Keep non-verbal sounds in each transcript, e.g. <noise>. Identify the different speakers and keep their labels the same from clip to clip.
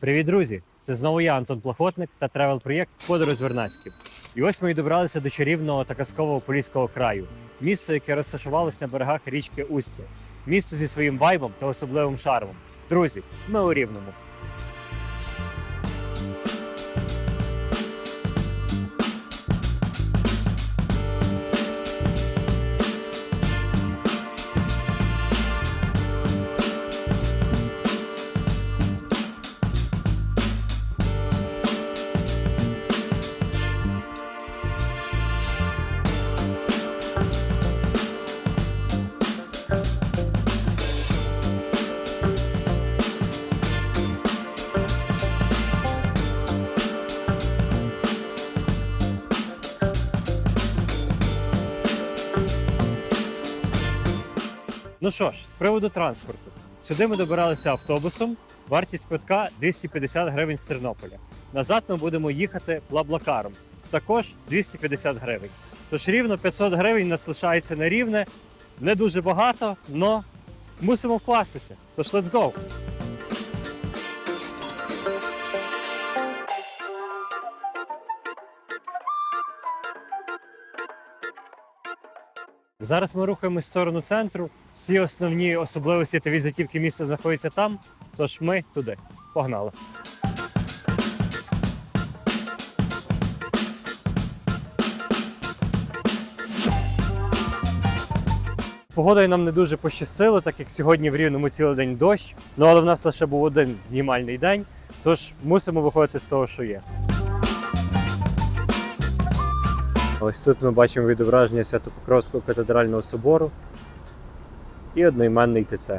Speaker 1: Привіт, друзі! Це знову я, Антон Плахотник та тревел-проєкт Подорож Вернацьків. І ось ми і добралися до чарівного та казкового поліського краю, місто, яке розташувалось на берегах річки Устя, місто зі своїм вайбом та особливим шармом. Друзі, ми у Рівному. Ну що ж, з приводу транспорту. Сюди ми добиралися автобусом. Вартість квитка 250 гривень з Тернополя. Назад ми будемо їхати блаблакаром. Також 250 гривень. Тож рівно 500 гривень нас лишається на рівне. Не дуже багато, але мусимо вкластися. Тож let's go! Зараз ми рухаємось в сторону центру. Всі основні особливості та візитівки міста знаходяться там. Тож ми туди. Погнали. Погодою нам не дуже пощастило, так як сьогодні в Рівному цілий день дощ. Ну але в нас лише був один знімальний день, тож мусимо виходити з того, що є. Ось тут ми бачимо відображення Свято-Покровського катедрального собору і одноіменний ТЦ.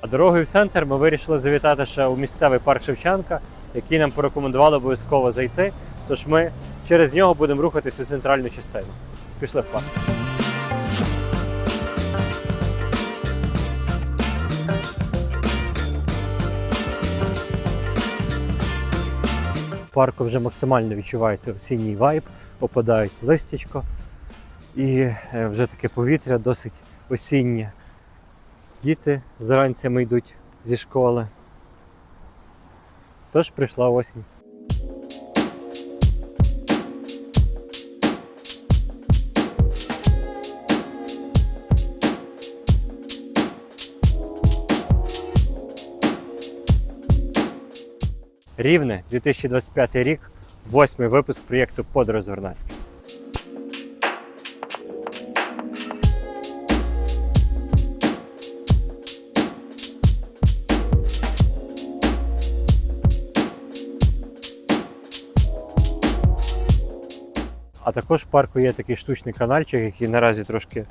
Speaker 1: А дорогою в центр ми вирішили завітати ще у місцевий парк Шевченка, який нам порекомендували обов'язково зайти. Тож ми через нього будемо рухатись у центральну частину. Пішли в парк. Парку вже максимально відчувається осінній вайб, опадають листячко, і е, вже таке повітря досить осіннє. Діти зранцями йдуть зі школи. Тож прийшла осінь. Рівне 2025 рік, восьмий випуск проєкту Подорож з Вернадським. А також в парку є такий штучний канальчик, який наразі трошки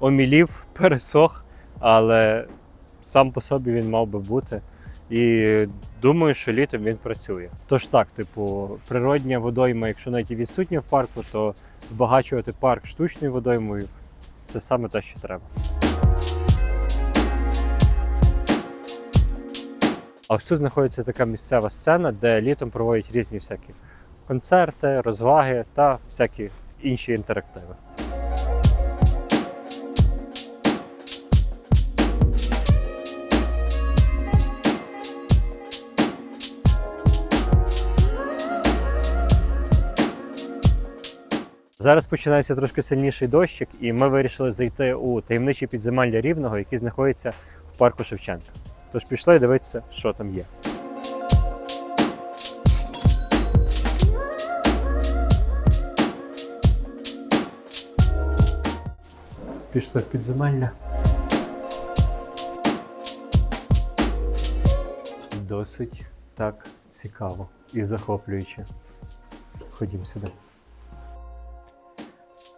Speaker 1: омілів, <laughs> пересох, але сам по собі він мав би бути. І думаю, що літом він працює. Тож так, типу, природня водойма, якщо навіть і відсутня в парку, то збагачувати парк штучною водоймою це саме те, що треба. А ось тут знаходиться така місцева сцена, де літом проводять різні всякі концерти, розваги та всякі інші інтерактиви. Зараз починається трошки сильніший дощик, і ми вирішили зайти у таємничі підземелля рівного, які знаходяться в парку Шевченка. Тож пішли дивитися, що там є. Пішли в підземелля. Досить так цікаво і захоплююче. Ходім сюди.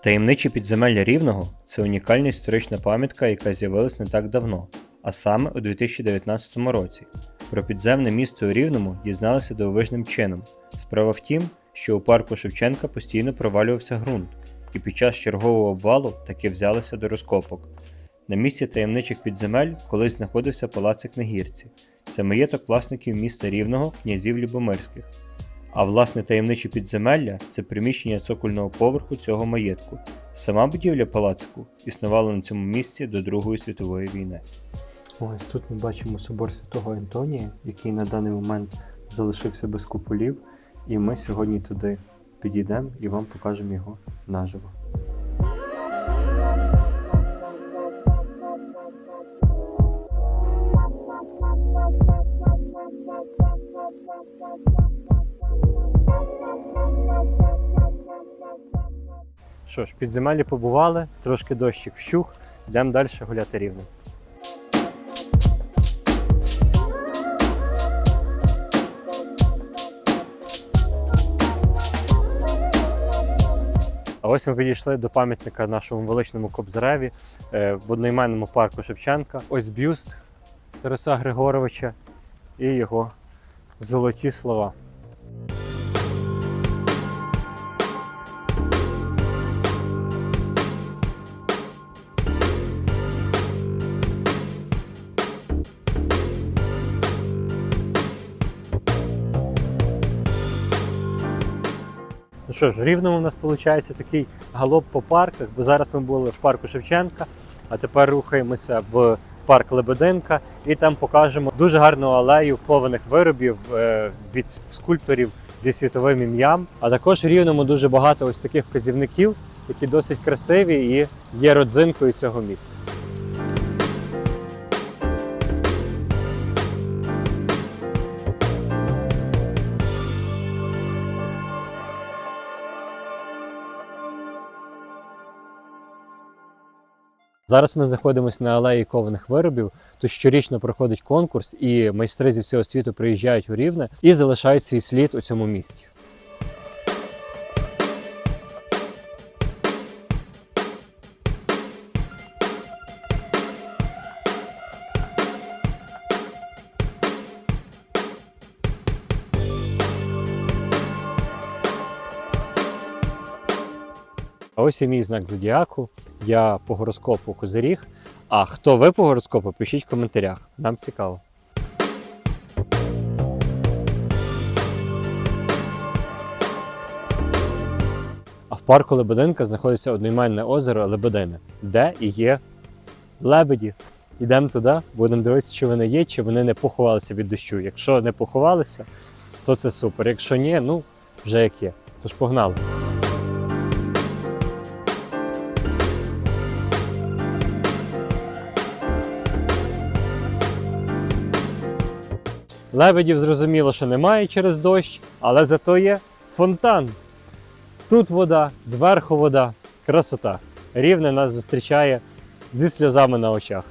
Speaker 1: Таємничі підземелля Рівного це унікальна історична пам'ятка, яка з'явилась не так давно, а саме у 2019 році. Про підземне місто у Рівному дізналися дивовижним чином. Справа в тім, що у парку Шевченка постійно провалювався ґрунт, і під час чергового обвалу таки взялися до розкопок. На місці таємничих підземель колись знаходився палацик на гірці. Це маєток власників міста Рівного князів Любомирських. А власне таємниче підземелля це приміщення цокольного поверху цього маєтку. Сама будівля палацику існувала на цьому місці до Другої світової війни. Ось тут ми бачимо собор святого Антонія, який на даний момент залишився без куполів, і ми сьогодні туди підійдемо і вам покажемо його наживо. Що ж, підземелі побували, трошки дощик вщух, йдемо далі гуляти рівно. А ось ми підійшли до пам'ятника нашому величному Кобзареві е, в одноіменному парку Шевченка. Ось бюст Тараса Григоровича і його золоті слова. Що ж, в Рівному у нас виходить такий галоп по парках, бо зараз ми були в парку Шевченка, а тепер рухаємося в парк Лебединка і там покажемо дуже гарну алею кованих виробів е, від скульпторів зі світовим ім'ям. А також в Рівному дуже багато ось таких вказівників, які досить красиві і є родзинкою цього міста. Зараз ми знаходимося на алеї кованих виробів. Тут щорічно проходить конкурс, і майстри зі всього світу приїжджають у Рівне і залишають свій слід у цьому місті. Ось і мій знак зодіаку. Я по гороскопу Козиріг. А хто ви по гороскопу, пишіть в коментарях. Нам цікаво. А в парку Лебединка знаходиться одноіменне озеро Лебедине, де і є лебеді. Йдемо туди, будемо дивитися, чи вони є, чи вони не поховалися від дощу. Якщо не поховалися, то це супер. Якщо ні, ну вже як є. Тож погнали. Лебедів зрозуміло, що немає через дощ, але зато є фонтан. Тут вода, зверху вода, красота. Рівне нас зустрічає зі сльозами на очах.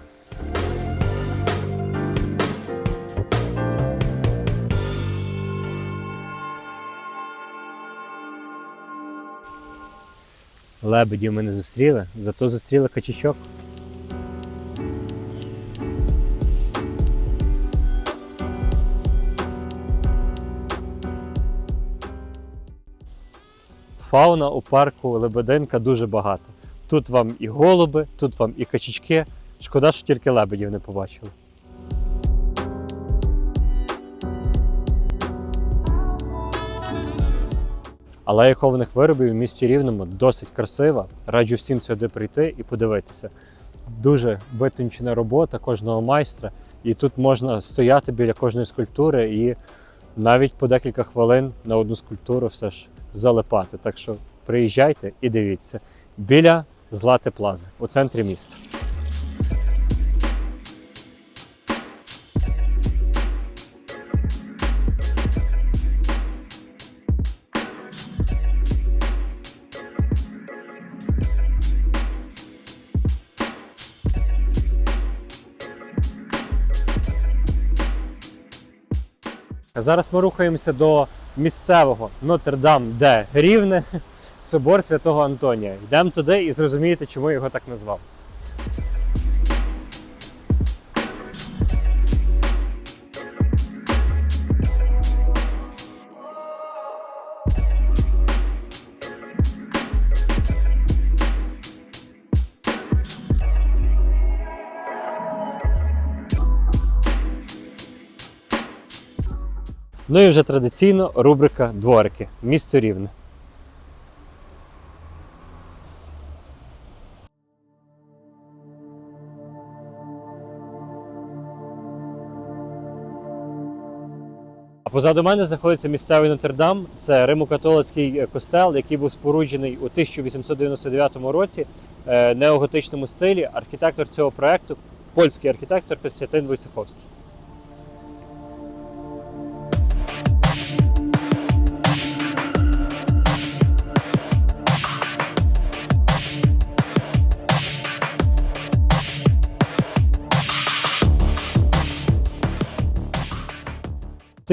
Speaker 1: Лебедів ми не зустріли, зато зустріли качачок. Фауна у парку Лебединка дуже багато. Тут вам і голуби, тут вам і качечки. Шкода, що тільки лебедів не побачили. Алея хованих виробів в місті Рівному досить красива. Раджу всім сюди прийти і подивитися. Дуже витончена робота кожного майстра, і тут можна стояти біля кожної скульптури і навіть по декілька хвилин на одну скульптуру все ж залипати. Так що приїжджайте і дивіться біля Злати Плази у центрі міста. Зараз ми рухаємося до місцевого Нотр-Дам де Рівне, <laughs> собор святого Антонія. Йдемо туди і зрозумієте, чому його так назвав. Ну і вже традиційно рубрика Дворики. Місто Рівне. А позаду мене знаходиться місцевий Нотр-Дам. Це римо-католицький е, костел, який був споруджений у 1899 році е, неоготичному стилі. Архітектор цього проекту польський архітектор Костянтин Войцеховський.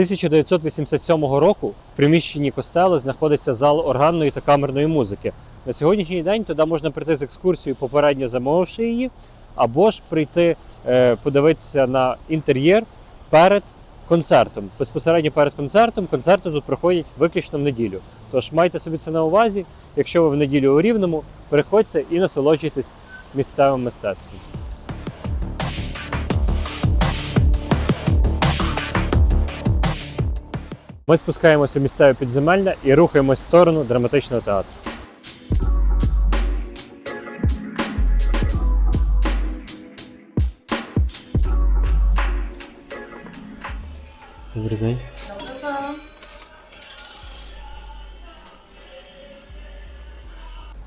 Speaker 1: 1987 року в приміщенні костелу знаходиться зал органної та камерної музики. На сьогоднішній день туди можна прийти з екскурсією, попередньо замовивши її, або ж прийти е, подивитися на інтер'єр перед концертом. Безпосередньо перед концертом концерти тут проходять виключно в неділю. Тож майте собі це на увазі. Якщо ви в неділю у Рівному, приходьте і насолоджуйтесь місцевим мистецтвом. Ми спускаємося в місцеве підземелля і рухаємось в сторону драматичного театру. Добрий день.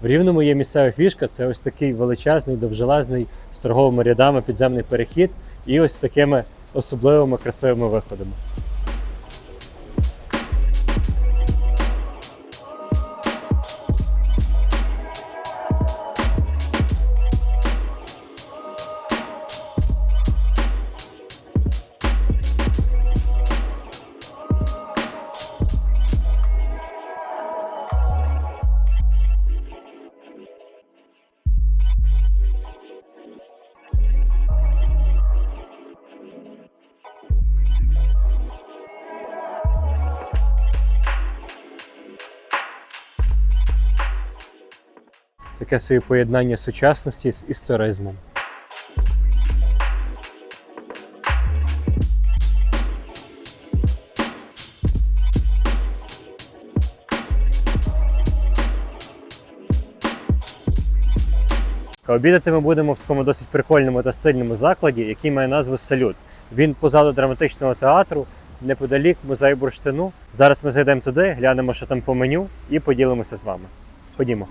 Speaker 1: В Рівному є місцева фішка, це ось такий величезний, довжелезний з торговими рядами підземний перехід і ось такими особливими красивими виходами. Таке собі поєднання сучасності з історизмом. Обідати ми будемо в такому досить прикольному та стильному закладі, який має назву Салют. Він позаду драматичного театру, неподалік музею бурштину. Зараз ми зайдемо туди, глянемо, що там по меню, і поділимося з вами. Ходімо.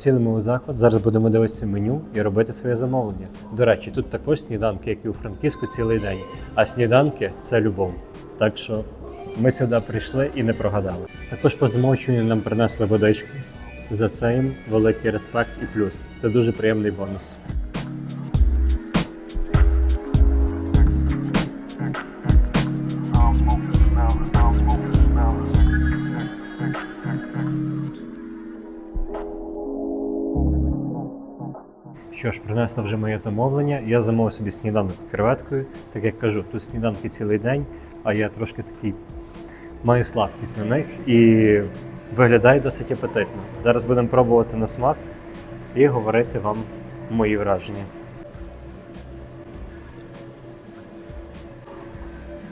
Speaker 1: Просіли ми у заклад. Зараз будемо дивитися меню і робити своє замовлення. До речі, тут також сніданки, як і у Франківську, цілий день. А сніданки це любов. Так що ми сюди прийшли і не прогадали. Також по замовченню нам принесли водичку. За це їм великий респект і плюс. Це дуже приємний бонус. Що ж, принесли вже моє замовлення. Я замовив собі сніданок креветкою. Так як кажу, тут сніданки цілий день, а я трошки такий маю слабкість на них і виглядає досить апетитно. Зараз будемо пробувати на смак і говорити вам мої враження.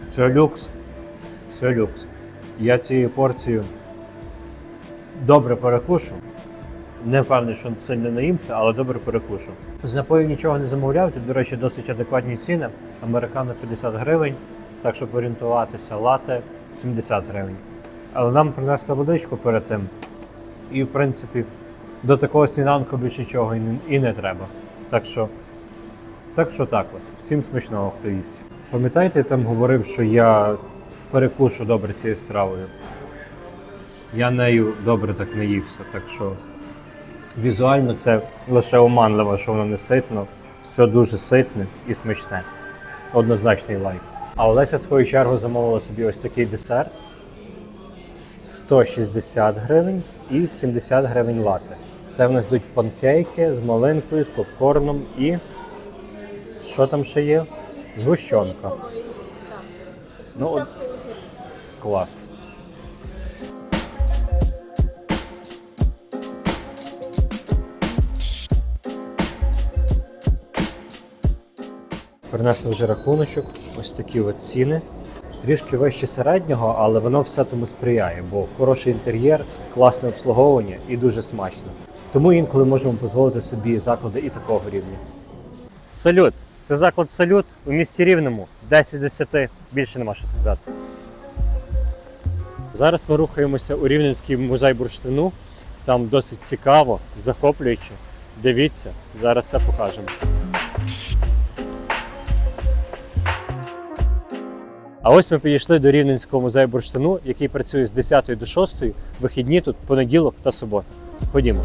Speaker 1: Все люкс. Все люкс. Я цією порцією добре перекушу. Не впевнений, що сильно наїмся, але добре перекушу. З напою нічого не замовляв. Тут, до речі, досить адекватні ціни. Американо 50 гривень, так щоб орієнтуватися, лате 70 гривень. Але нам принесли водичку перед тим. І, в принципі, до такого сніданку більше нічого і не, треба. Так що, так що так от. Всім смачного, хто їсть. Пам'ятаєте, я там говорив, що я перекушу добре цією стравою. Я нею добре так не ївся, так що візуально це лише оманливо, що воно не ситно, все дуже ситне і смачне. Однозначний лайк. А Олеся в свою чергу замовила собі ось такий десерт. 160 гривень і 70 гривень лати. Це в нас йдуть панкейки з малинкою, з попкорном і. Що там ще є? Згущенка. Ну, от- клас. Принесли вже рахуночок, ось такі от ціни. Трішки вище середнього, але воно все тому сприяє, бо хороший інтер'єр, класне обслуговування і дуже смачно. Тому інколи можемо дозволити собі заклади і такого рівня. Салют! Це заклад Салют у місті Рівному. 10 з 10, більше нема що сказати. Зараз ми рухаємося у Рівненський музей бурштину. Там досить цікаво, захоплююче. Дивіться, зараз все покажемо. А ось ми підійшли до Рівненського музею бурштину, який працює з 10 до 6, вихідні тут понеділок та субота. Ходімо.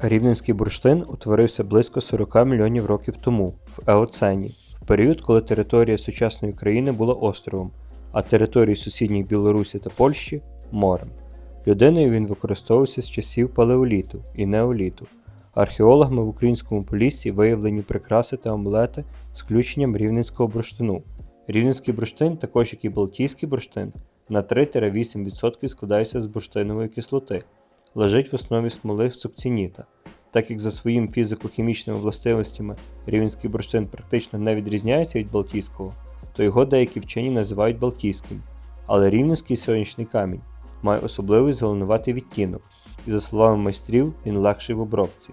Speaker 1: Рівненський бурштин утворився близько 40 мільйонів років тому, в Еоцені, в період, коли територія сучасної країни була островом, а території сусідніх Білорусі та Польщі морем. Людиною він використовувався з часів палеоліту і неоліту. Археологами в українському поліссі виявлені прикраси та амулети з включенням рівненського бурштину. Рівненський бурштин, також як і Балтійський бурштин, на 3-8% складається з бурштинової кислоти, лежить в основі смоли сукцініта. Так як за своїм фізико-хімічними властивостями рівненський бурштин практично не відрізняється від Балтійського, то його деякі вчені називають Балтійським. Але рівненський сонячний камінь має особливий зеленуватий відтінок, і, за словами майстрів, він легший в обробці.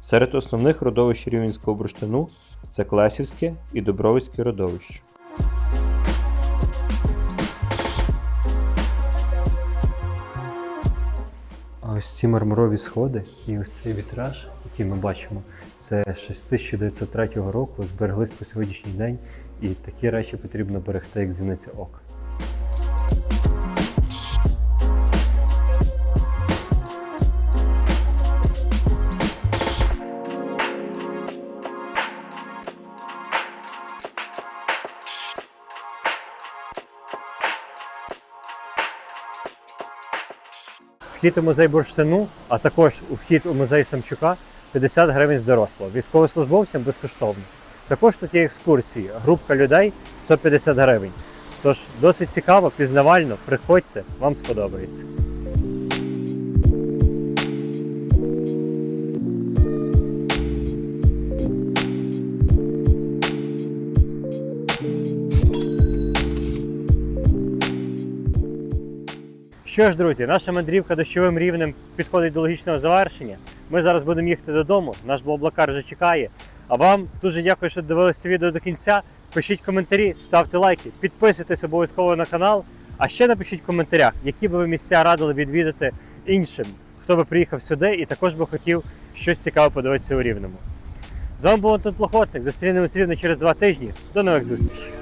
Speaker 1: Серед основних родовищ рівненського бурштину це Клесівське і Добровицьке родовище. А ось ці мармурові сходи і ось цей вітраж, який ми бачимо, це ще з 1903 року збереглись по сьогоднішній день, і такі речі потрібно берегти, як зіниця ока. Вхід у музей бурштину, а також у вхід у музей Самчука 50 гривень з дорослого. Військовослужбовцям безкоштовно. Також тут є екскурсії, групка людей 150 гривень. Тож досить цікаво, пізнавально, приходьте, вам сподобається. Що ж, друзі, наша мандрівка дощовим рівнем підходить до логічного завершення. Ми зараз будемо їхати додому. Наш блаблакар вже чекає. А вам дуже дякую, що дивилися відео до кінця. Пишіть коментарі, ставте лайки, підписуйтесь обов'язково на канал. А ще напишіть в коментарях, які би ви місця радили відвідати іншим, хто би приїхав сюди і також би хотів щось цікаве подивитися у рівному. З вами був Антон Плохотник. Зустрінемось рівно через два тижні. До нових зустрічей!